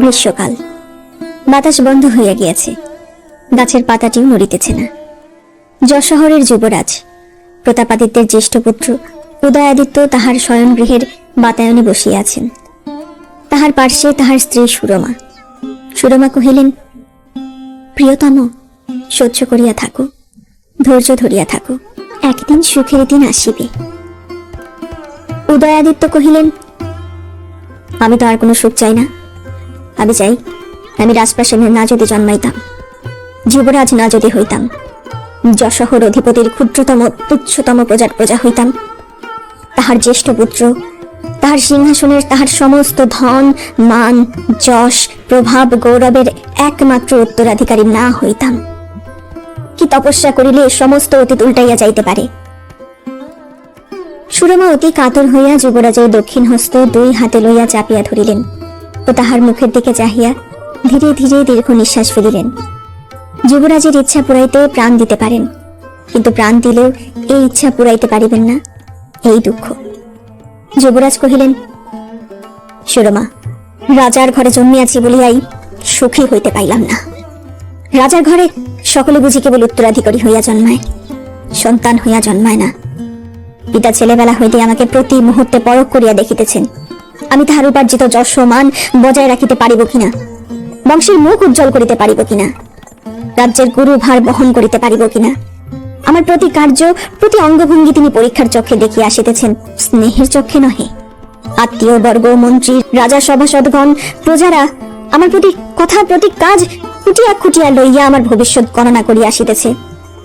গ্রীষ্মকাল। বাতাস বন্ধ হইয়া গিয়াছে। গাছের পাতাটিও নড়িতেছে না। যশোহরের যুবরাজ, প্রতাপাদিত্যের জ্যেষ্ঠ পুত্র, উদয়াদিত্য তাহার শয়নগৃহের বাতায়নে বসিয়াছেন তাহার পার্শ্বে তাহার স্ত্রী সুরমা। সুরমা কহিলেন, প্রিয়তম, সহ্য করিয়া থাকো, ধৈর্য ধরিয়া থাকো, একদিন সুখের দিন আসিবে। উদয়াদিত্য কহিলেন, আমি তো আর কোনো সুখ চাই না। আমি চাই আমি রাজপ্রাসাদে না যদি জন্মাইতাম যুবরাজ না যদি হইতাম, যশোহর অধিপতির ক্ষুদ্রতম, তুচ্ছতম প্রজার প্রজা হইতাম। তাহার জ্যেষ্ঠ পুত্র, তাহার সিংহাসনের, তাহার সমস্ত ধন, মান, যশ, প্রভাব, গৌরবের একমাত্র উত্তরাধিকারী না হইতাম। কি তপস্যা করিলে সমস্ত অতীত উল্টাইয়া যাইতে পারে? সুরমা অতি কাতর হইয়া যুবরাজের দক্ষিণ হস্ত দুই হাতে লইয়া চাপিয়া ধরিলেন। ও তাহার মুখের দিকে চাহিয়া ধীরে ধীরে দীর্ঘ নিঃশ্বাস ফেলিলেন। যুবরাজের ইচ্ছা পুরাইতে প্রাণ দিতে পারেন, কিন্তু প্রাণ দিলেও এই ইচ্ছা পুরাইতে পারিবেন না, এই দুঃখ। যুবরাজ কহিলেন, সুরমা, রাজার ঘরে জন্মিয়াছি বলিয়াই সুখী হইতে পাইলাম না। রাজার ঘরে সকলে বুঝি কেবল উত্তরাধিকারী হইয়া জন্মায়, সন্তান হইয়া জন্মায় না। পিতা ছেলেবেলা হইতে আমাকে প্রতি মুহূর্তে পরখ করিয়া দেখিতেছেন আমি তাহার উপার্জিত যশ মান বজায় রাখিতে পারিব কিনা? বংশের মুখ উজ্জ্বল করিতে পারিব কিনা? রাজ্যের গুরু ভার বহন করিতে পারিব কিনা? আমার প্রতি কার্য, প্রতি অঙ্গভঙ্গি তিনি পরীক্ষার চক্ষে দেখিয়া আসিতেছেন, স্নেহের চক্ষে নহে। আত্মীয়, বর্গ, মন্ত্রী, রাজা, সভাসদগণ, প্রজারা আমার প্রতি কথা, প্রতি কাজ খুটিয়া খুটিয়া লইয়া আমার ভবিষ্যৎ গণনা করিয়া আসিতেছে।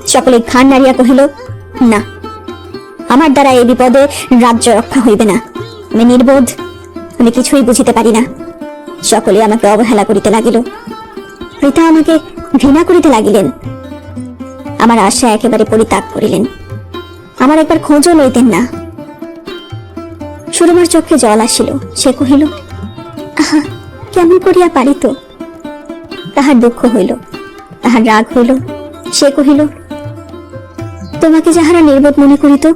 সকলে খান নাড়িয়া কহিল, না, আমার দ্বারা এই বিপদে রাজ্য রক্ষা হইবে না। আমি নির্বোধ আমি কিছুই বুঝিতে পারি না। সকলে আমাকে অবহেলা করিতে লাগিল। পিতা আমাকে ঘৃণা করিতে লাগিলেন। আমার আশা একেবারে পরিত্যাগ করিলেন। আমার একবার খোঁজও লইতেন না। সুরমার চোখে জল আসিল। সে কহিল, আহা, কেমন করিয়া পারিত তাহার দুঃখ হইল। তাহার রাগ হইল। সে কহিল, তোমাকে যাহারা নির্বোধ মনে করিত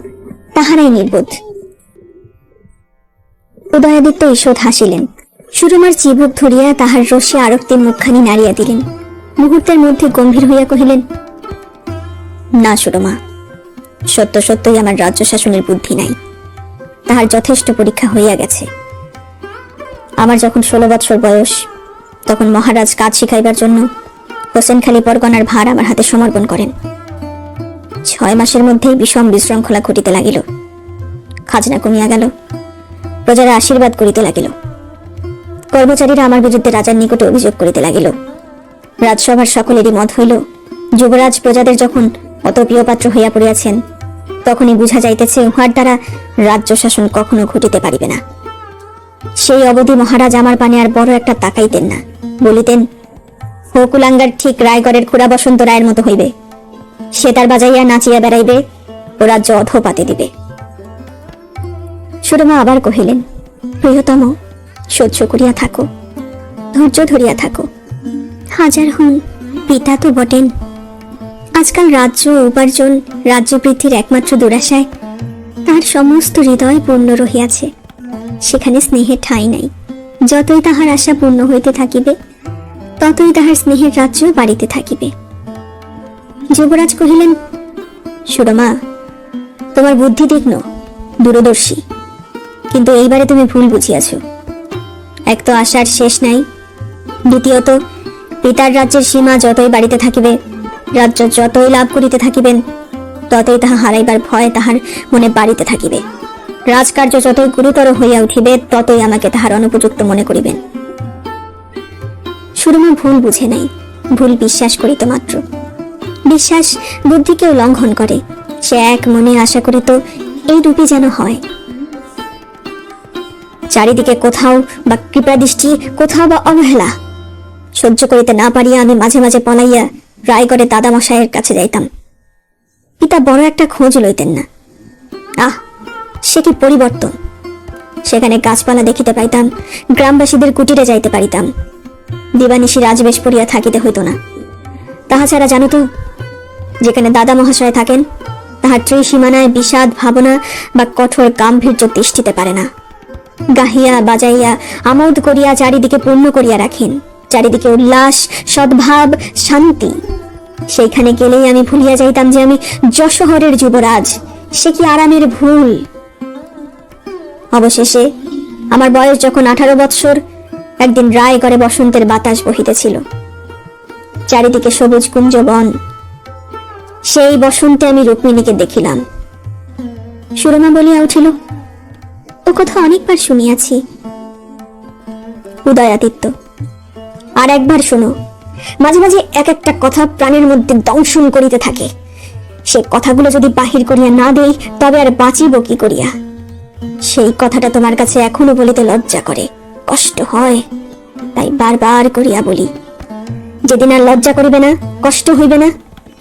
তাহারাই নির্বোধ। উদয়াদিত্য ঈষৎ হাসিলেন। সুরমার চিবুক ধরিয়া তাহার রসে আরক্তির মুখখানি নাড়িয়া দিলেন। মুহূর্তের মধ্যে গম্ভীর হইয়া কহিলেন, না, সুরমা, সত্য সত্যই আমার রাজ্য শাসনের বুদ্ধি নাই। তাহার যথেষ্ট পরীক্ষা হইয়া গেছে। আমার যখন ষোলো বৎসর বয়স, তখন মহারাজ কাজ শিখাইবার জন্য হোসেনখালী পরগনার ভার আমার হাতে সমর্পণ করেন। ছয় মাসের মধ্যেই বিষম বিশৃঙ্খলা ঘটিতে লাগিল। খাজনা কমিয়া গেল। প্রজারা আশীর্বাদ করিতে লাগিল। কর্মচারীরা আমার বিরুদ্ধে রাজার নিকটে অভিযোগ করিতে লাগিল। রাজসভার সকলেরই মত হইল, যুবরাজ প্রজাদের যখন অত প্রিয়পাত্র হইয়া পড়িয়াছেন, তখনই বুঝা যাইতেছে উহার দ্বারা রাজ্য শাসন কখনো ঘটিতে পারিবে না। সেই অবধি মহারাজ আমার পানে আর বড় একটা তাকাইতেন না, বলিতেন হকুলাঙ্গার ঠিক রায়গড়ের খুড়া বসন্ত রায়ের মতো হইবে। সে তার বাজাইয়া নাচিয়া বেড়াইবে ও রাজ্য অধপাতে দিবে। সুরমা আবার কহিলেন, প্রিয়তম, সহ্য করিয়া থাকো, ধৈর্য ধরিয়া থাকো। হাজার হন, পিতা তো বটেন। আজকাল রাজ্য উপার্জন রাজ্য বৃদ্ধির একমাত্র দুরাশায়, তার সমস্ত হৃদয় পূর্ণ রহিয়াছে। সেখানে স্নেহের ঠাঁই নাই। যতই তাহার আশা পূর্ণ হইতে থাকিবে, ততই তাহার স্নেহের রাজ্য বাড়িতে থাকিবে। যুবরাজ কহিলেন, সুরমা, তোমার বুদ্ধি তীক্ষ্ণ, দূরদর্শী। কিন্তু এইবারে তুমি ভুল বুঝিয়াছ। এক তো আশার শেষ নাই, দ্বিতীয়ত পিতার রাজ্যের সীমা যতই বাড়িতে থাকিবে, রাজ্য যতই লাভ করিতে থাকিবেন, ততই তাহা হারাইবার ভয় তাহার মনে বাড়িতে থাকিবে। রাজকার্য যতই গুরুতর হইয়া উঠিবে, ততই আমাকে তাহার অনুপযুক্ত মনে করিবেন। সুরমা ভুল বুঝে নাই, ভুল বিশ্বাস করিত মাত্র। বিশ্বাস বুদ্ধিকেও লঙ্ঘন করে। সে এক মনে আশা করিত এই রূপে যেন হয়। চারিদিকে কোথাও বা কৃপাদৃষ্টি, কোথাও বা অবহেলা। সহ্য করিতে না পারিয়া আমি মাঝে মাঝে পলাইয়া রায়গড়ে দাদামশাইয়ের কাছে যাইতাম। পিতা বড় একটা খোঁজ লইতেন না। আহ, সে কি পরিবর্তন? সেখানে গাছপালা দেখিতে পাইতাম, গ্রামবাসীদের কুটিরে যাইতে পারিতাম। দিবানিশি রাজবেশ পড়িয়া থাকিতে হইত না। তাহা ছাড়া জানো তো, যেখানে দাদা মহাশয় থাকেন, তাহার ত্রিসীমানায় বিষাদ ভাবনা বা কঠোর গাম্ভীর্য তিষ্ঠিতে পারে না। গাহিয়া বাজাইয়া আমোদ করিয়া চারিদিকে পূর্ণ করিয়া রাখেন। চারিদিকে উল্লাস, সদ্ভাব, শান্তি। সেইখানে গেলেই আমি ভুলিয়া যাইতাম যে আমি যশোহরের যুবরাজ। সে কি আরামের ভুল? অবশেষে আমার বয়স যখন আঠারো বৎসর, একদিন রায় করে বসন্তের বাতাস বহিতেছিল। চারিদিকে সবুজ কুঞ্জ বন সেই বসন্তে আমি রুক্মিণীকে দেখিলাম। সুরমা বলিয়া উঠিল ও কথা অনেকবার শুনিয়াছি। উদয়াদিত্য, আর একবার শোনো, মাঝে মাঝে এক একটা কথা প্রাণের মধ্যে দংশন করিতে থাকে। সে কথাগুলো যদি বাহির করিয়া না দেই, তবে আর বাঁচিব কি করিয়া? সেই কথাটা তোমার কাছে এখনও বলিতে লজ্জা করে। কষ্ট হয়, তাই বারবার করিয়া বলি। যেদিন আর লজ্জা করিবে না, কষ্ট হইবে না,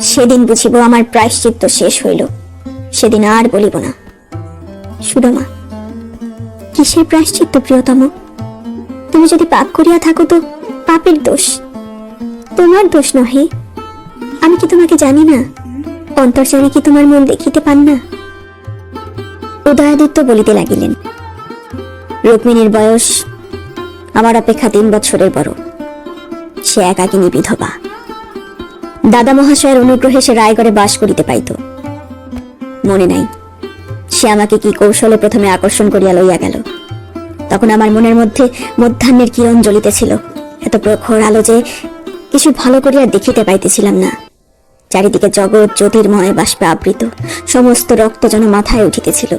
সেদিন বুঝিব আমার প্রায়শ্চিত্ত শেষ হইল। সেদিন আর বলিব না। সুরমা কিসের প্রায়শ্চিত্ত, প্রিয়তম? তুমি যদি পাপ করিয়া থাকো তো পাপের দোষ। তোমার দোষ নহে। আমি কি তোমাকে জানি না? অন্তর্জামী কি তোমার মন দেখিতে পান না? উদয়াদিত্য বলিতে লাগিলেন, রুক্মিণীর বয়স আমার অপেক্ষা তিন বছরের বড়। সে একাকিনী বিধবা দাদা মহাশয়ের অনুগ্রহে সে রায়গড়ে বাস করিতে পাইত। মনে নাই। সে আমাকে কি কৌশলে প্রথমে আকর্ষণ করিয়া লইয়া গেল। তখন আমার মনের মধ্যে মধ্যাহ্নের কিরণ জ্বলিতেছিল। এত প্রখর আলো যে কিছু ভালো করিয়া দেখিতে পাইতেছিলাম না। চারিদিকে জগৎ, জ্যোতির্ময়, বাষ্পে আবৃত। সমস্ত রক্ত যেন মাথায় উঠিতেছিল।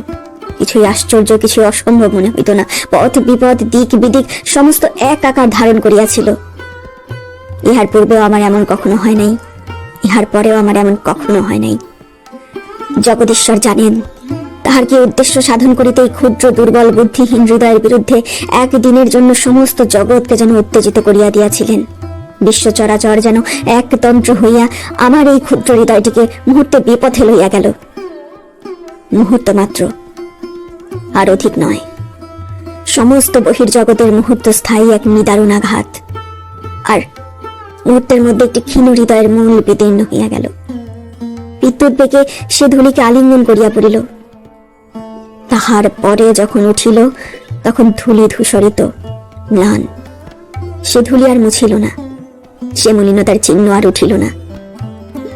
কিছুই আশ্চর্য, কিছুই অসম্ভব মনে হইত না। পথ, বিপদ, দিক, বিদিক সমস্ত এক আকার ধারণ করিয়াছিল। ইহার পূর্বেও আমার এমন কখনো হয় নাই। ইহার পরেও আমার এমন কখনো হয় নাই। জগদীশ্বর জানেন তাহার কি উদ্দেশ্য সাধন করিতে এই ক্ষুদ্র, দুর্বল, বুদ্ধিহীন হৃদয়ের বিরুদ্ধে একদিনের জন্য সমস্ত জগৎকে যেন উত্তেজিত করিয়া দিয়াছিলেন। বিশ্ব চরাচর যেন একতন্ত্র হইয়া আমার এই ক্ষুদ্র হৃদয়টিকে মুহূর্তে বিপথে লইয়া গেল। মুহূর্ত মাত্র, আর অধিক নয়। সমস্ত বহির্জগতের মুহূর্ত স্থায়ী এক নিদারুণ আঘাত আর মুহূর্তের মধ্যে একটি ক্ষীণ হৃদয়ের মূল বিদীর্ণ হইয়া গেল। বিদ্যুৎ বেগে সে ধূলিকে আলিঙ্গন করিয়া পড়িল। তাহার পরে যখন উঠিল, তখন ধুলি ধূসরিত। ম্লান। সে ধূলি আর মুছিল না। সে মলিনতার চিহ্ন আর উঠিল না।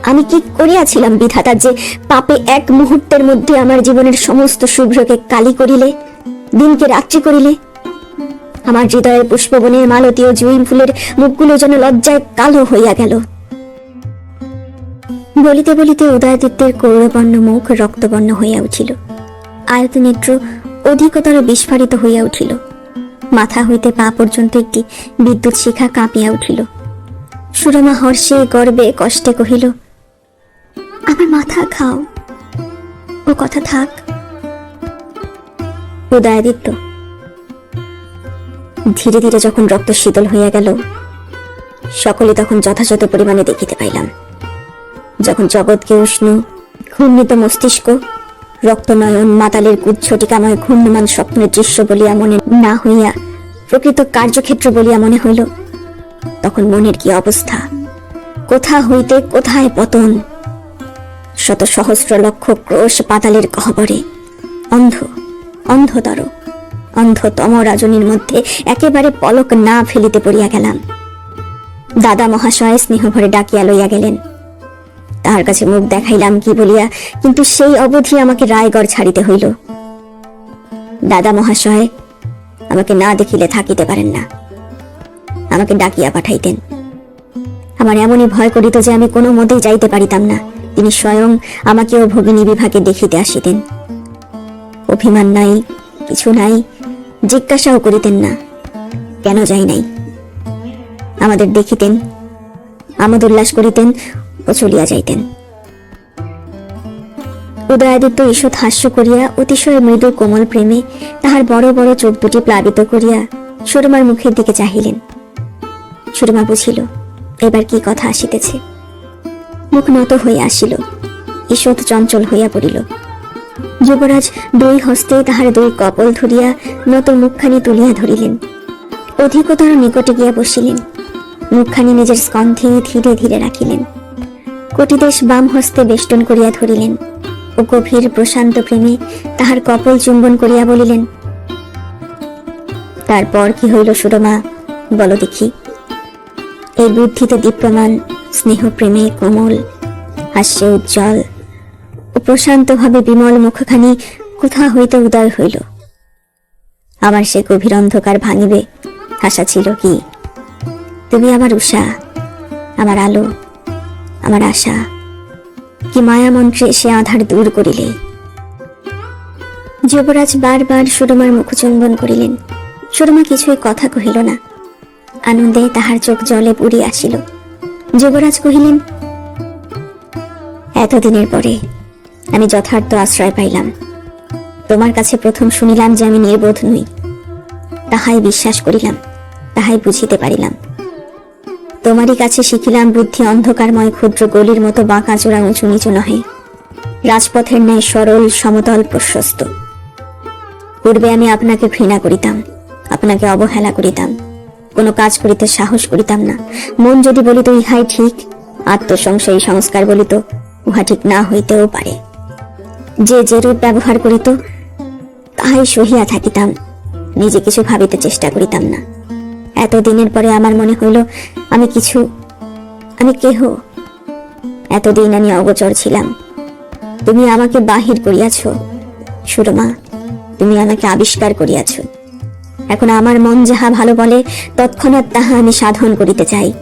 আমি কি করিয়াছিলাম বিধাতার যে পাপে এক মুহূর্তের মধ্যে আমার জীবনের সমস্ত শুভ্রকে কালি করিলে, দিনকে রাত্রি করিলে? আমার হৃদয়ের পুষ্পবনের মালতী ও জুই ফুলের মুখগুলো যেন লজ্জায় কালো হইয়া গেল। বলিতে বলিতে উদয়াদিত্যের কৌরবর্ণ মুখ রক্তবর্ণ হইয়া উঠিল। আয়তনেত্র অধিকতর বিস্ফারিত হইয়া উঠিল। মাথা হইতে পা পর্যন্ত একটি বিদ্যুৎ শিখা কাঁপিয়া উঠিল। সুরমা হর্ষে গর্বে কষ্টে কহিল, আমার মাথা খাও। ও কথা থাক। উদয়াদিত্য ধীরে ধীরে যখন রক্ত শীতল হইয়া গেল, সকলে তখন যথাযথ পরিমাণে দেখিতে পাইলাম। যখন জগৎকে উষ্ণ, ঘূর্ণিত মস্তিষ্ক রক্তনয়ন মাতালের গুচ্ছটিকাময় ঘূর্ণমান স্বপ্নের দৃশ্য বলিয়া মনে না হইয়া, প্রকৃত কার্যক্ষেত্র বলিয়া মনে হইল, তখন মনের কি অবস্থা? কোথা হইতে কোথায় পতন? শত সহস্র লক্ষ ক্রোশ পাতালের গহ্বরে অন্ধ, অন্ধতর, অন্ধতম রাজনীর মধ্যে একেবারে পলক না ফেলিতে পড়িয়া গেলাম। দাদা মহাশয় স্নেহভরে ডাকিয়া লইয়া গেলেন। তাহার কাছে মুখ দেখাইলাম কি বলিয়া, কিন্তু সেই অবধি আমাকে রায়গড় ছাড়িতে হইল। দাদা মহাশয়, আমাকে না দেখিলে থাকিতে পারেন না। আমাকে ডাকিয়া পাঠাইতেন। আমার এমনই ভয় করিত যে আমি কোনো মতেই যাইতে পারিতাম না। তিনি স্বয়ং আমাকেও ভগিনী বিভাগে দেখিতে আসিতেন। অভিমান নাই, কিছু নাই, জিজ্ঞাসাও করিতেন না। কেন যাই নাই? আমাদের দেখিতেন, আমোদ উল্লাস করিতেন ও চলিয়া যাইতেন। উদয়াদিত্য ঈষৎ হাস্য করিয়া, অতিশয় মৃদু কোমল প্রেমে তাহার বড় বড় চোখ দুটি প্লাবিত করিয়া সুরমার মুখের দিকে চাহিলেন। সুরমা বুঝিল, এবার কি কথা আসিতেছে? মুখ নত হইয়া আসিল, ঈষৎ চঞ্চল হইয়া পড়িল। যুবরাজ দুই হস্তে তাহার দুই কপল ধরিয়া নত মুখখানি তুলিয়া ধরিলেন। অধিকতর নিকটে গিয়া বসিলেন। মুখখানি নিজের স্কন্ধে ধীরে ধীরে রাখিলেন। কটিদেশ বাম হস্তে বেষ্টন করিয়া ধরিলেন ও গভীর প্রশান্ত প্রেমে তাহার কপল চুম্বন করিয়া বলিলেন, তারপর কি হইল সুরমা? বলো দেখি। এই বুদ্ধিতে দীপ্যমান স্নেহ প্রেমে কোমল, হাস্যে উজ্জ্বল ও প্রশান্তভাবে বিমল মুখখানি কোথা হইতে উদয় হইল? আমার সে গভীর অন্ধকার ভাঙিবে, আশা ছিল কি? তুমি আমার উষা, আমার আলো আমার আশা। কি মায়া মন্ত্রে সে আধার দূর করিলে। যুবরাজ বারবার সুরমার মুখচুম্বন করিলেন। সুরমা কিছুই কথা কহিল না। আনন্দে তাহার চোখ জলে পুড়িয়া আসিল। যুবরাজ কহিলেন, এতদিনের পরে আমি যথার্থ আশ্রয় পাইলাম। তোমার কাছে প্রথম শুনিলাম যে আমি নির্বোধ নই। তাহাই বিশ্বাস করিলাম, তাহাই বুঝিতে পারিলাম। তোমারই কাছে শিখিলাম বুদ্ধি অন্ধকারময় ক্ষুদ্র গলির মতো বাঁকা চোরা উঁচু নিচু নহে। রাজপথের ন্যায় সরল, সমতল, প্রশস্ত। পূর্বে আমি আপনাকে ঘৃণা করিতাম, আপনাকে অবহেলা করিতাম, কোনো কাজ করিতে সাহস করিতাম না। মন যদি বলিত ইহাই ঠিক, আত্মসংশয়ী সংস্কার বলিত, উহা ঠিক না হইতেও পারে। যে যেরূপ ব্যবহার করিত, তাহাই সহিয়া থাকিতাম, নিজে কিছু ভাবিতে চেষ্টা করিতাম না। এত দিনের পরে আমার মনে হইল আমি কিছু, আমি কেহ। এতদিন আমি অগোচর ছিলাম। তুমি আমাকে বাহির করিয়াছ। সুরমা, তুমি আমাকে আবিষ্কার করিয়াছ। এখন আমার মন যাহা ভালো বলে, তৎক্ষণাৎ তাহা আমি সাধন করিতে চাই।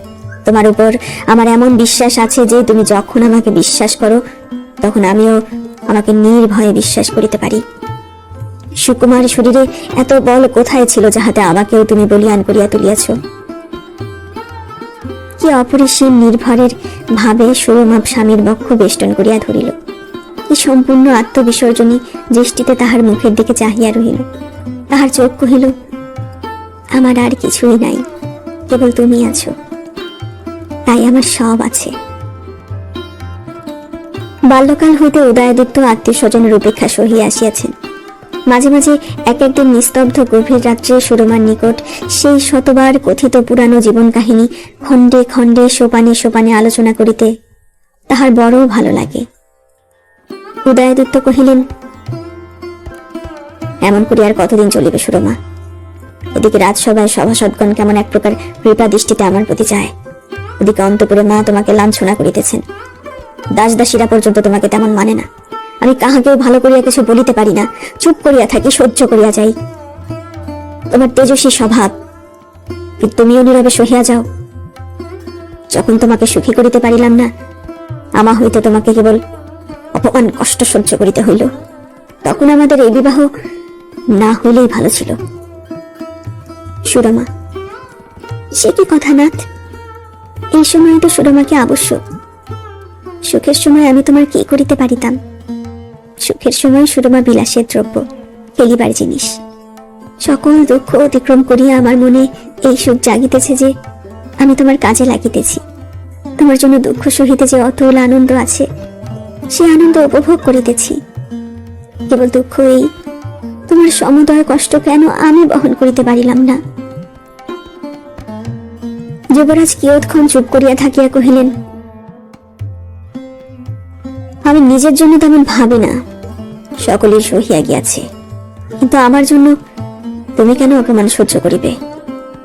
তোমার উপর আমার এমন বিশ্বাস আছে যে, তুমি যখন আমাকে বিশ্বাস করো, তখন আমিও আমাকে নির্ভয়ে বিশ্বাস করিতে পারি। সুকুমার শরীরে এত বল কোথায় ছিল যাহাতে আমাকেও তুমি বলিয়ান করিয়া তুলিয়াছ? কি অপরিসীম নির্ভরের ভাবে সুরমা স্বামীর বক্ষ বেষ্টন করিয়া ধরিল। কি সম্পূর্ণ আত্মবিসর্জনী দৃষ্টিতে তাহার মুখের দিকে চাহিয়া রহিল। তাহার চোখ কহিল, আমার আর কিছুই নাই, কেবল তুমি আছো। তাই আমার সব আছে। বাল্যকাল হইতে উদয়াদিত্য আত্মীয় স্বজনের উপেক্ষা সহিয়া আসিয়াছেন। মাঝে মাঝে এক একদিন নিস্তব্ধ গভীর রাত্রে সুরমার নিকট সেই শতবার কথিত পুরানো জীবন কাহিনী খণ্ডে খণ্ডে সোপানে সোপানে আলোচনা করিতে তাহার বড় ভালো লাগে। উদয়াদিত্য কহিলেন, এমন করি আর কতদিন চলিবে সুরমা? এদিকে রাজসভায় সভাসদগণ কেমন এক প্রকার কৃপা দৃষ্টিতে আমার প্রতি চায়। ওদিকে অন্তপুরে মা তোমাকে লাঞ্ছনা করিতেছেন। দাস দাসীরা পর্যন্ত তোমাকে তেমন মানে না। আমি কাহাকেও ভালো করিয়া কিছু বলিতে পারি না। চুপ করিয়া থাকি, সহ্য করিয়া যাই। তোমার তেজস্বী স্বভাব। তুমিও নীরবে সহিয়া যাও। যখন তোমাকে সুখী করিতে পারিলাম না, আমা হইতে তোমাকে কেবল অপমান, কষ্ট সহ্য করিতে হইল। তখন আমাদের এই বিবাহ না হইলেই ভালো ছিল। সুরমা, সে কি কথা, নাথ? এই সময় তো সুরমাকে আবশ্যক। সুখের সময় আমি তোমার কি করিতে পারিতাম? সুখের সময় সুরমা বিলাসের দ্রব্য খেলিবার জিনিস। সকল দুঃখ অতিক্রম করিয়া আমার মনে এই সুখ জাগিতেছে যে, আমি তোমার কাজে লাগিতেছি। তোমার জন্য দুঃখ সহিতে যে অতল আনন্দ আছে, সে আনন্দ উপভোগ করিতেছি। কেবল দুঃখ এই, তোমার সমুদয় কষ্ট কেন আমি বহন করিতে পারিলাম না? যুবরাজ কিয়ৎক্ষণ চুপ করিয়া থাকিয়া কহিলেন আমি নিজের জন্য তেমন ভাবি না। সকলেই সহিয়া গিয়াছে। কিন্তু আমার জন্য তুমি কেন অপমান সহ্য করিবে?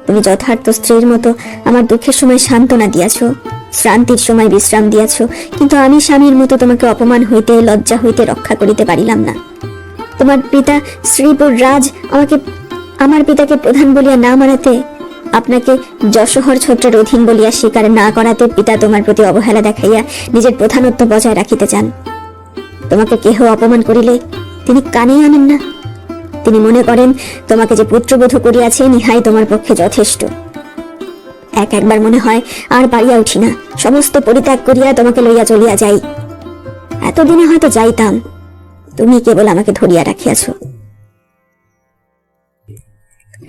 তুমি যথার্থ স্ত্রীর মতো আমার দুঃখের সময় সান্ত্বনা দিয়াছ, শ্রান্তির সময় বিশ্রাম দিয়াছ, কিন্তু আমি স্বামীর মতো তোমাকে অপমান হইতে, লজ্জা হইতে রক্ষা করিতে পারিলাম না। তোমার পিতা শ্রীপুর রাজ আমাকে আমার পিতাকে প্রধান বলিয়া না মানাতে আপনাকে যশোহর ছত্রের অধীন বলিয়া স্বীকার না করাতে পিতা তোমার প্রতি অবহেলা দেখাইয়া নিজের প্রধানত্ব বজায় রাখিতে চান। তোমাকে কেহ অপমান করিলে তিনি কানেই আনেন না। তিনি মনে করেন, তোমাকে যে পুত্রবধূ করিয়াছেন ইহাই তোমার পক্ষে যথেষ্ট। এক একবার মনে হয়, আর পারিয়া উঠি না। সমস্ত পরিত্যাগ করিয়া তোমাকে লইয়া চলিয়া যাই। এতদিনে হয়তো যাইতাম। তুমি কেবল আমাকে ধরিয়া রাখিয়াছ।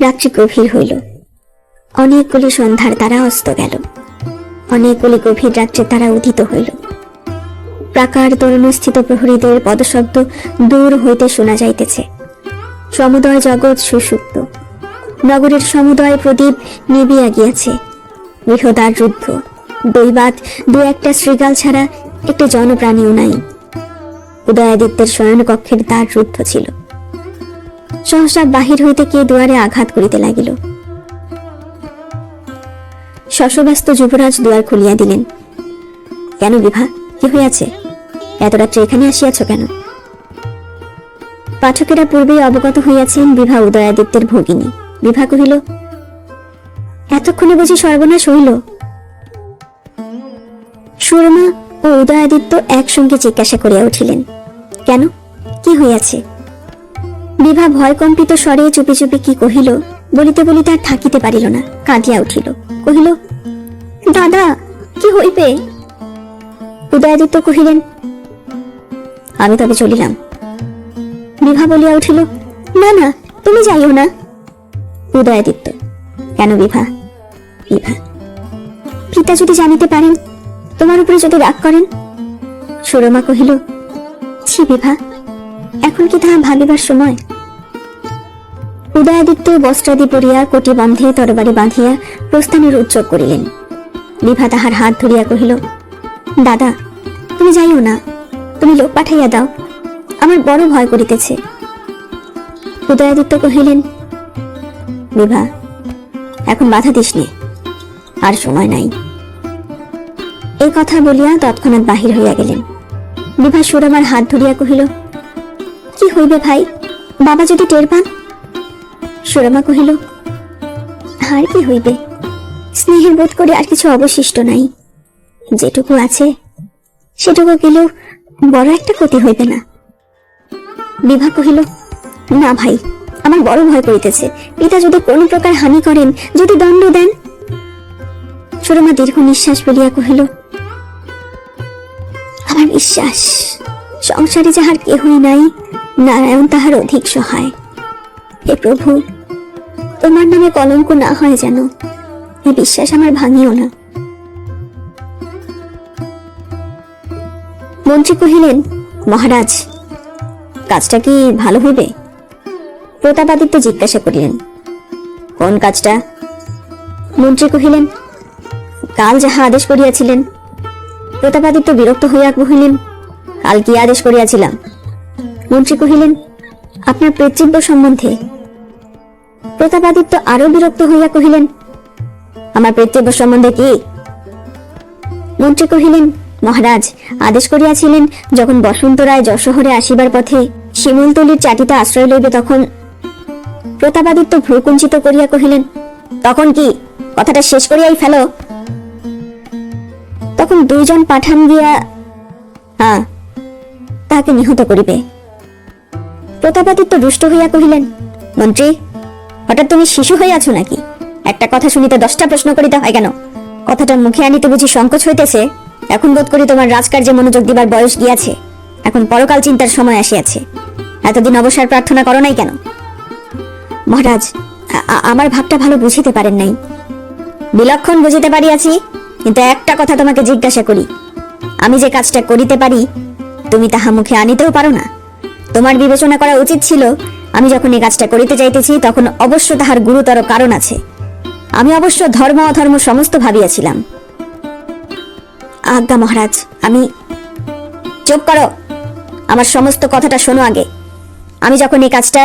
রাত্রি গভীর হইল। অনেকগুলি সন্ধ্যার তারা অস্ত গেল। অনেকগুলি গভীর রাত্রে তারা উদিত হইল। প্রাকার তরুণস্থিত প্রহরীদের পদশব্দ দূর হইতে শোনা যাইতেছে। সমুদয় জগৎ সুষুপ্ত। নগরের সমুদয় প্রদীপ নিবিয়া গিয়াছে। বৃহদার রুদ্ধ। দৈবাত দু একটা শ্রীগাল ছাড়া একটি জনপ্রাণীও নাই। উদয়াদিত্যের শয়নকক্ষের দ্বার রুদ্ধ ছিল। সহসা বাহির হইতে কে দুয়ারে আঘাত করিতে লাগিল। শশব্যস্ত যুবরাজ দুয়ার খুলিয়া দিলেন। কেন বিভা, কি হইয়াছে? এত রাত্রে এখানে আসিয়াছ কেন? পাঠকেরা পূর্বেই অবগত হইয়াছেন বিভা উদয়াদিত্যের ভগিনী। বিভা কহিল, এতক্ষণে বুঝি সর্বনাশ হইল? সুরমা ও উদয়াদিত্য একসঙ্গে জিজ্ঞাসা করিয়া উঠিলেন, কেন? কি হইয়াছে? বিভা ভয়কম্পিত স্বরে চুপি চুপি কি কহিল, বলিতে বলিতে আর থাকিতে পারিল না, কাঁদিয়া উঠিল। কহিল, দাদা, কি হইবে? উদয়াদিত্য কহিলেন, আমি তবে চলিলাম। বিভা বলিয়া উঠিল, না না, তুমি যাইও না। উদয়াদিত্য, কেন বিভা? বিভা, পিতা যদি জানিতে পারেন, তোমার উপরে যদি রাগ করেন? সুরমা কহিল, ছি বিভা, এখন কি তাহা ভাবিবার সময়? উদয়াদিত্য বস্ত্রাদি পরিয়া কোটি বন্ধে তরবারি বাঁধিয়া প্রস্থানের উদ্যোগ করিলেন। বিভা তাহার হাত ধরিয়া কহিল, দাদা, তুমি যাইও না। তুমি লোক পাঠাইয়া দাও। আমার বড় ভয় করিতেছে। উদয়াদিত্য কহিলেন বিভা এখন বাধা দিস নে আর সময় নাই। এই কথা বলিয়া তৎক্ষণাৎ বাহির হইয়া গেলেন। বিভা সুরমার হাত ধরিয়া কহিল, কি হইবে ভাই? বাবা যদি টের পান সুরমা কহিল, আর কি হইবে? স্নেহের বোধ করে আর কিছু অবশিষ্ট নাই। যেটুকু আছে, সেটুকু গেলেও বড় একটা ক্ষতি হইবে না। বিভা কহিল, না ভাই, আমার বড় ভয় করিতেছে। পিতা যদি কোনো প্রকার হানি করেন, যদি দণ্ড দেন? সুরমা দীর্ঘ নিঃশ্বাস ফেলিয়া কহিল, আমার বিশ্বাস, সংসারে যাহার কেহই নাই, নারায়ণ তাহার অধিক সহায়। হে প্রভু তোমার নামে কলঙ্ক না হয় যেন। এ বিশ্বাস আমার ভাঙিও না। মন্ত্রী কহিলেন, মহারাজ, কাজটা কি ভালো হইবে? প্রতাপাদিত্য জিজ্ঞাসা করিলেন, কোন কাজটা? মন্ত্রী কহিলেন, কাল যাহা আদেশ করিয়াছিলেন। প্রতাপাদিত্য বিরক্ত হইয়া কহিলেন, কাল কি আদেশ করিয়াছিলাম? মন্ত্রী কহিলেন, আপনার পেতৃব্য সম্বন্ধে প্রতাপাদিত্য আরও বিরক্ত হইয়া কহিলেন, আমার পেতৃব্য সম্বন্ধে কি? মন্ত্রী কহিলেন, মহারাজ, আদেশ করিয়াছিলেন যখন বসন্ত রায় যশোহরে আসিবার পথে শিমুলতলির চাটিতে আশ্রয় লইবে তখন? প্রতাপাদিত্য ভ্রুকুঞ্চিত করিয়া কহিলেন, তখন কি? কথাটা শেষ করিয়াই ফেলো। তখন দুইজন পাঠান গিয়া হ্যাঁ তাহাকে নিহত করিবে। প্রতাপাদিত্য রুষ্ট হইয়া কহিলেন, মন্ত্রী হঠাৎ তুমি শিশু হইয়াছ নাকি? একটা কথা শুনিতে দশটা প্রশ্ন করিতে হয় কেন? কথাটা মুখে আনিতে বুঝি সংকোচ হইতেছে? এখন বোধ করি তোমার রাজকার্যে মনোযোগ দিবার বয়স গিয়াছে। এখন পরকাল চিন্তার সময় আসিয়াছে। এতদিন অবসর প্রার্থনা করো নাই কেন? মহারাজ আমার ভাবটা ভালো বুঝিতে পারেন নাই। বিলক্ষণ বুঝিতে পারিয়াছি, কিন্তু একটা কথা তোমাকে জিজ্ঞাসা করি। আমি যে কাজটা করিতে পারি, তুমি তাহা মুখে আনিতেও পারো না। তোমার বিবেচনা করা উচিত ছিল আমি যখন এই কাজটা করিতে যাইতেছি, তখন অবশ্য তাহার গুরুতর কারণ আছে। আমি অবশ্য ধর্ম, অধর্ম সমস্ত ভাবিয়াছিলাম। আজ্ঞা মহারাজ, আমি চুপ করো। আমার সমস্ত কথাটা শোনো আগে। আমি যখন এই কাজটা,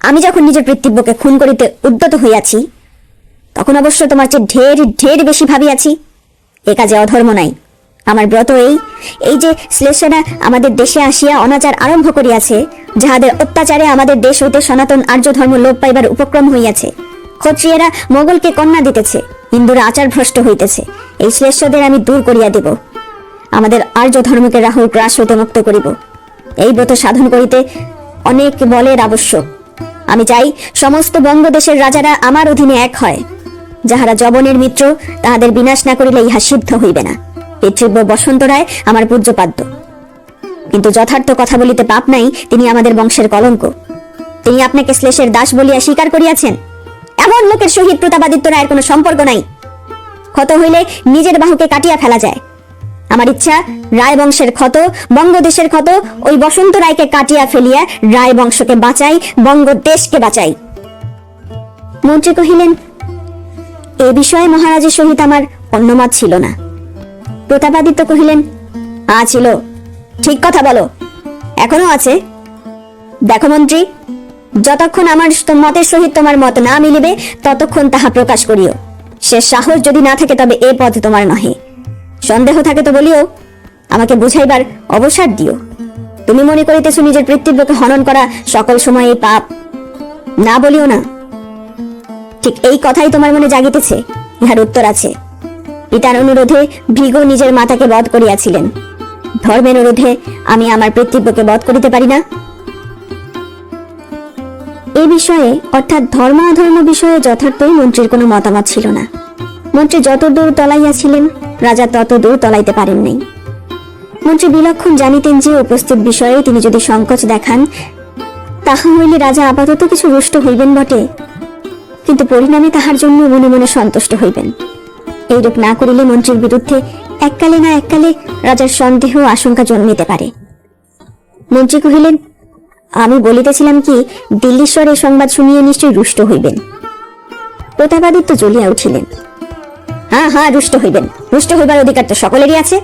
আমি যখন নিজের পিতৃব্যকে খুন করিতে উদ্যত হইয়াছি, তখন অবশ্য তোমার চেয়ে ঢের ঢের বেশি ভাবিয়াছি। এ কাজে অধর্ম নাই। আমার ব্রত এই এই যে শ্লেষরা আমাদের দেশে আসিয়া অনাচার আরম্ভ করিয়াছে, যাহাদের অত্যাচারে আমাদের দেশ হইতে সনাতন আর্য ধর্ম লোপ পাইবার উপক্রম হইয়াছে। ক্ষত্রিয়েরা মোগলকে কন্যা দিতেছে, হিন্দুরা আচার ভ্রষ্ট হইতেছে, এই শ্লেষদের আমি দূর করিয়া দেব। আমাদের আর্য ধর্মকে রাহুল গ্রাস হইতে মুক্ত করিব। এই ব্রত সাধন করিতে অনেক বলের আবশ্যক। আমি চাই সমস্ত বঙ্গদেশের রাজারা আমার অধীনে এক হয়। যাহারা জবনের মিত্র, তাহাদের বিনাশ না করিলে ইহা সিদ্ধ হইবে না। পিতৃব্য বসন্ত রায় আমার পূজ্যপাদ্য। কিন্তু যথার্থ কথা বলিতে পাপ নাই, তিনি আমাদের বংশের কলঙ্ক। তিনি আপনাকে শ্লেষের দাস বলিয়া স্বীকার করিয়াছেন। এমন লোকের সহিত প্রতাপাদিত্য রায়ের কোনো সম্পর্ক নাই। ক্ষত হইলে নিজের বাহুকে কাটিয়া ফেলা যায়। আমার ইচ্ছা, রায় বংশের ক্ষত বঙ্গদেশের ক্ষত, ওই বসন্ত রায়কে কাটিয়া ফেলিয়া রায় বংশকে বাঁচাই, বঙ্গ দেশকে বাঁচাই। মন্ত্রী কহিলেন, এ বিষয়ে মহারাজের সহিত আমার অন্যমত ছিল না। প্রতাপাদিত্য কহিলেন আ ছিল ঠিক কথা বলো। এখনও আছে। দেখো মন্ত্রী, যতক্ষণ আমার মতের সহিত তোমার মত না মিলিবে, ততক্ষণ তাহা প্রকাশ করিও। সে সাহস যদি না থাকে, তবে এ পথ তোমার নহে। সন্দেহ থাকে তো বলিও, আমাকে বুঝাইবার অবসর দিও। তুমি মনে করিতেছ নিজের পিতৃব্যকে হনন করা সকল সময় এই পাপ। না বলিও না। ঠিক এই কথাই তোমার মনে জাগিতেছে, ইহার উত্তর আছে। পিতার অনুরোধে ভৃগ নিজের মাতাকে বধ করিয়াছিলেন। ধর্মের অনুরোধে আমি আমার পিতৃব্যকে বধ করিতে পারি না। এই বিষয়ে, অর্থাৎ ধর্ম অধর্ম বিষয়ে যথার্থই মন্ত্রীর কোনো মতামত ছিল না। মন্ত্রী যত দূর তলাইয়াছিলেন, রাজা তত দূর তলাইতে পারেন নাই। মন্ত্রী বিলক্ষণ জানিতেন যে উপস্থিত বিষয়ে তিনি যদি সংকোচ দেখান, তাহা হইলে রাজা আপাতত কিছু রুষ্ট হইবেন বটে। কিন্তু পরিণামে তাহার জন্য মনে মনে সন্তুষ্ট হইবেন। এইরূপ না করিলে মন্ত্রীর বিরুদ্ধে এককালে না এককালে রাজার সন্দেহ আশঙ্কা জন্মিতে পারে। মন্ত্রী কহিলেন, আমি বলিতেছিলাম কি, দিল্লীশ্বর এই সংবাদ শুনিয়ে নিশ্চয়ই রুষ্ট হইবেন। প্রতাপাদিত্য জ্বলিয়া উঠিলেন। হ্যাঁ হ্যাঁ রুষ্ট হইবেন। রুষ্ট হইবার অধিকার তো সকলেরই আছে।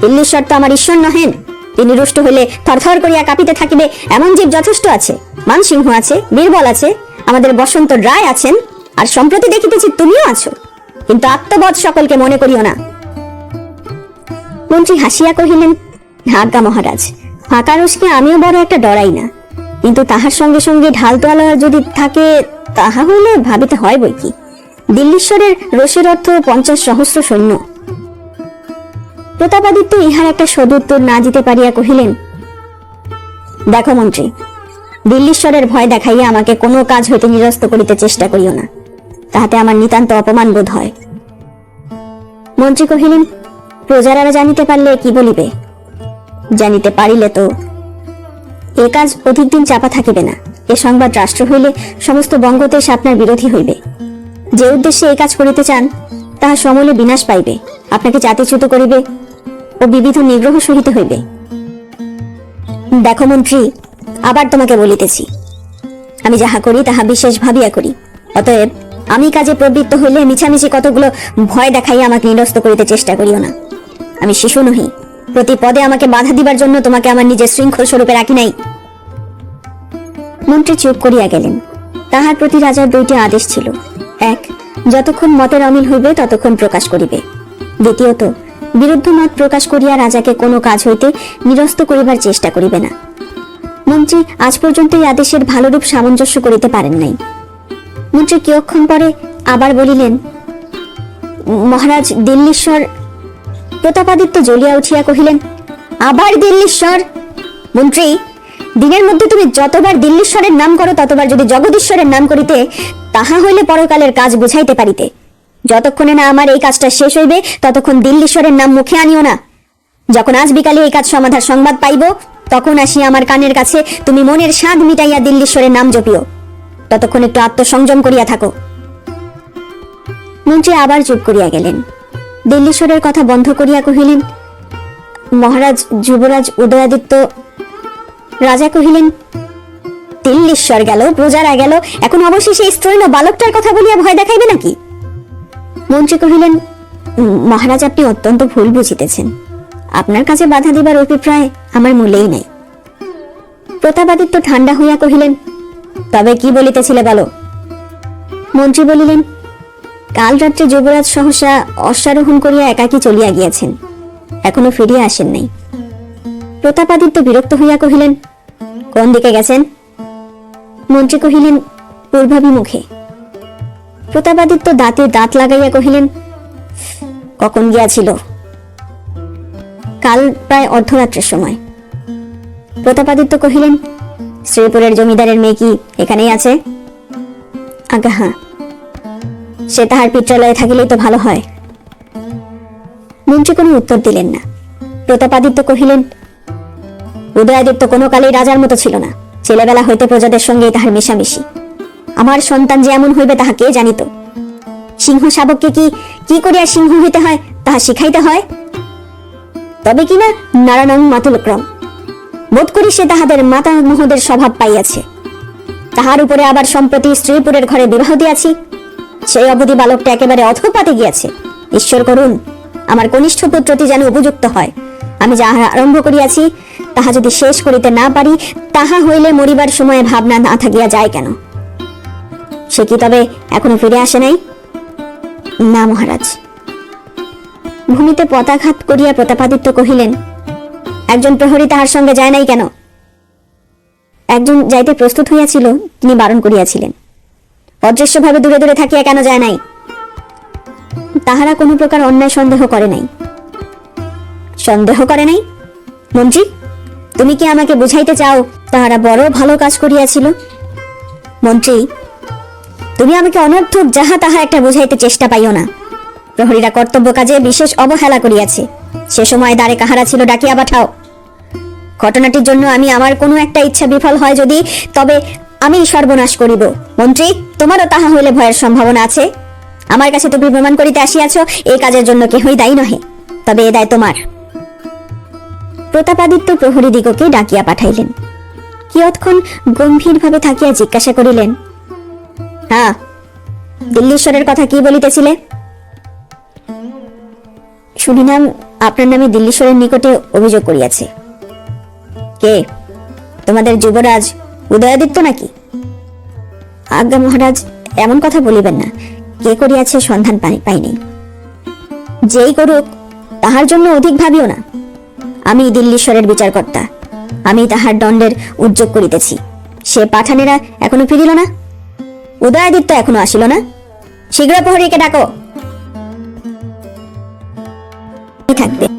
দিল্লীশ্বর তো আমার ঈশ্বর নহেন। তিনি রুষ্ট হইলে থরথর করিয়া কাঁপিতে থাকিবে, এমন জীব যথেষ্ট আছে। মানসিংহ আছে, বীরবল আছে, আমাদের বসন্ত রায় আছেন, আর সম্প্রতি দেখিতেছি তুমিও আছো। কিন্তু আত্মবধ সকলকে মনে করিও না। মন্ত্রী হাসিয়া কহিলেন আজ্ঞা মহারাজ, ফাঁকা রোষকে আমিও বড় একটা ডরাই না। কিন্তু তাহার সঙ্গে সঙ্গে ঢাল তোয়ালা যদি থাকে, তাহা হইলে ভাবিতে হয় বই কি? দিল্লীশ্বরের রোষের অর্থ পঞ্চাশ সহস্র সৈন্য। প্রতাপাদিত্য ইহার একটা সদুত্তর না দিতে পারিয়া কহিলেন, দেখো মন্ত্রী, দিল্লীশ্বরের ভয় দেখাইয়া আমাকে কোনো কাজ হইতে নিরস্ত করিতে চেষ্টা করিও না। তাহাতে আমার নিতান্ত অপমান বোধ হয়। মন্ত্রী কহিলেন, প্রজারা জানিতে পারলে কি বলিবে? জানিতে পারিলে তো এ কাজ অধিক দিন চাপা থাকিবে না। এ সংবাদ রাষ্ট্র হইলে সমস্ত বঙ্গদেশ আপনার বিরোধী হইবে। যে উদ্দেশ্যে এই কাজ করিতে চান, তাহা সমলে বিনাশ পাইবে। আপনাকে জাতিচ্যুত করিবে ও বিবিধ নিগ্রহ সহিত হইবে। দেখো মন্ত্রী, আবার তোমাকে বলিতেছি। আমি যাহা করি, তাহা বিশেষ ভাবিয়া করি। অতএব আমি কাজে প্রবৃত্ত হইলে মিছামিছি কতগুলো ভয় দেখাইয়া আমাকে নিরস্ত করিতে চেষ্টা করিও না। আমি শিশু নহি। প্রতি পদে আমাকে বাধা দিবার জন্য তোমাকে আমার নিজের শৃঙ্খল স্বরূপে রাখি নাই। মন্ত্রী চুপ করিয়া গেলেন। তাহার প্রতি রাজার দুইটি আদেশ ছিল। এক, যতক্ষণ মতের অমিল হইবে, ততক্ষণ প্রকাশ করিবে। দ্বিতীয়ত, বিরুদ্ধ মত প্রকাশ করিয়া রাজাকে কোনো কাজ হইতে নিরস্ত করিবার চেষ্টা করিবে না। মন্ত্রী আজ পর্যন্ত এই আদেশের ভালোরূপ সামঞ্জস্য করিতে পারেন নাই। মন্ত্রী কিয়ক্ষণ পরে আবার বলিলেন, মহারাজ দিল্লীশ্বর প্রতাপাদিত্য জ্বলিয়া উঠিয়া কহিলেন, আবার দিল্লীশ্বর? মন্ত্রী, দিনের মধ্যে তুমি যতবার দিল্লীশ্বরের নাম করো, ততবার যদি জগদীশ্বরের নাম করিতে, তাহা হইলে পরকালের কাজ বুঝাইতে পারিতে। যতক্ষণে না আমার এই কাজটা শেষ হইবে, ততক্ষণ দিল্লীশ্বরের নাম মুখে আনিও না। যখন আজ বিকালে এই কাজ সমাধার সংবাদ পাইব, তখন আসি আমার কানের কাছে তুমি মনের স্বাদ মিটাইয়া দিল্লীশ্বরের নাম জপিও। ততক্ষণ একটু আত্মসংযম করিয়া থাকো। মন্ত্রী আবার চুপ করিয়া গেলেন। দিল্লীশ্বরের কথা বন্ধ করিয়া কহিলেন মহারাজ যুবরাজ উদয়াদিত্য রাজা কহিলেন দিল্লীশ্বর গেল প্রজারা গেল এখন অবশেষে এই স্ত্রৈণ বালকটার কথা বলিয়া ভয় দেখাইবে নাকি? মন্ত্রী কহিলেন "উম, মহারাজ আপনি অত্যন্ত ভুল বুঝিতেছেন। আপনার কাছে বাধা দিবার অভিপ্রায় আমার মূলেই নাই। প্রতাপাদিত্য ঠান্ডা হইয়া কহিলেন তবে কি বলিতেছিলে বলো? মন্ত্রী বলিলেন, কাল রাত্রে যুবরাজ সহসা অশ্বারোহণ করিয়া একাকী চলিয়া গিয়াছেন। এখনও ফিরিয়া আসেন নাই। প্রতাপাদিত্য বিরক্ত হইয়া কহিলেন, কোন দিকে গেছেন? মন্ত্রী কহিলেন পূর্বাভিমুখে প্রতাপাদিত্য দাঁতে দাঁত লাগাইয়া কহিলেন, কখন গিয়াছিল? কাল প্রায় অর্ধরাত্রের সময়। প্রতাপাদিত্য কহিলেন শ্রীপুরের জমিদারের মেয়ে কি এখানেই আছে? আজ্ঞা হ্যাঁ। সে তাহার পিত্রালয়ে থাকিলেই তো ভালো হয়। মন্ত্রী কোনো উত্তর দিলেন না। প্রতাপাদিত্য কহিলেন, উদয়াদিত্য কোনো কালেই রাজার মতো ছিল না। ছেলেবেলা হইতে প্রজাদের সঙ্গে তাহার মেশামেশি। আমার সন্তান যে এমন হইবে তাহা কে জানিত? সিংহ শাবককে কি কি করিয়া সিংহ হইতে হয়, তাহা শিখাইতে হয়? তবে কিনা নারায়ণ মাতুলক্রম। বোধ করি সে তাহাদের মাতা মোহদের স্বভাব পাইয়াছে। তাহার উপরে আবার সম্প্রতি স্ত্রীপুরের ঘরে বিবাহ দিয়াছি। সেই অবধি বালকটা একেবারে অথপাতে গিয়াছে। ঈশ্বর করুন আমার কনিষ্ঠ পুত্রটি যেন উপযুক্ত হয়। আমি যাহা আরম্ভ করিয়াছি, তাহা যদি শেষ করিতে না পারি, তাহা হইলে মরিবার সময়ে ভাবনা না থাকিয়া যায় কেন? সে কি তবে এখনও ফিরে আসে নাই? না মহারাজ। ভূমিতে পতাঘাত করিয়া প্রতাপাদিত্য কহিলেন একজন প্রহরী তাহার সঙ্গে যায় নাই কেন? একজন যাইতে প্রস্তুত হইয়াছিল, তিনি বারণ করিয়াছিলেন। অদৃশ্যভাবে দূরে দূরে থাকিয়া কেন যায় নাই? তাহারা কোনো প্রকার অন্যায় সন্দেহ করে নাই। সন্দেহ করে নাই? মন্ত্রী, তুমি কি আমাকে বুঝাইতে চাও তাহারা বড় ভালো কাজ করিয়াছিল? মন্ত্রী, তুমি আমাকে অনর্থক যাহা তাহা একটা বুঝাইতে চেষ্টা পাইও না। প্রহরীরা কর্তব্য কাজে বিশেষ অবহেলা করিয়াছে। সে সময় দ্বারে কাহারা ছিল ডাকিয়া পাঠাও। ঘটনাটির জন্য আমি আমার কোনো একটা ইচ্ছা বিফল হয় যদি, তবে আমি সর্বনাশ করিব। মন্ত্রী, তোমারও তাহা হইলে ভয়ের সম্ভাবনা আছে। আমার কাছে তুমি প্রমাণ করিতে আসিয়াছ, এই কাজের জন্য কেহই দায়ী নহে। তবে এ দায় তোমার। প্রতাপাদিত্য প্রহরীদিগকে ডাকিয়া পাঠাইলেন। কিয়ৎক্ষণ গম্ভীরভাবে থাকিয়া জিজ্ঞাসা করিলেন হ্যাঁ দিল্লীশ্বরের কথা কি বলিতেছিলে? শুনিলাম, আপনার নামে দিল্লীশ্বরের নিকটে অভিযোগ করিয়াছে। কে? তোমাদের যুবরাজ উদয়াদিত্য নাকি? আজ্ঞা মহারাজ, এমন কথা বলিবেন না। কে করিয়াছে সন্ধান পাইনি। যেই করুক, তাহার জন্য অধিক ভাবিও না। আমি দিল্লীশ্বরের বিচারকর্তা। আমি তাহার দণ্ডের উদ্যোগ করিতেছি। সে পাঠানেরা এখনও ফিরিল না? উদয়াদিত্য এখনও আসিল না? শীঘ্র প্রহরীকে ডাকো। থাকবে।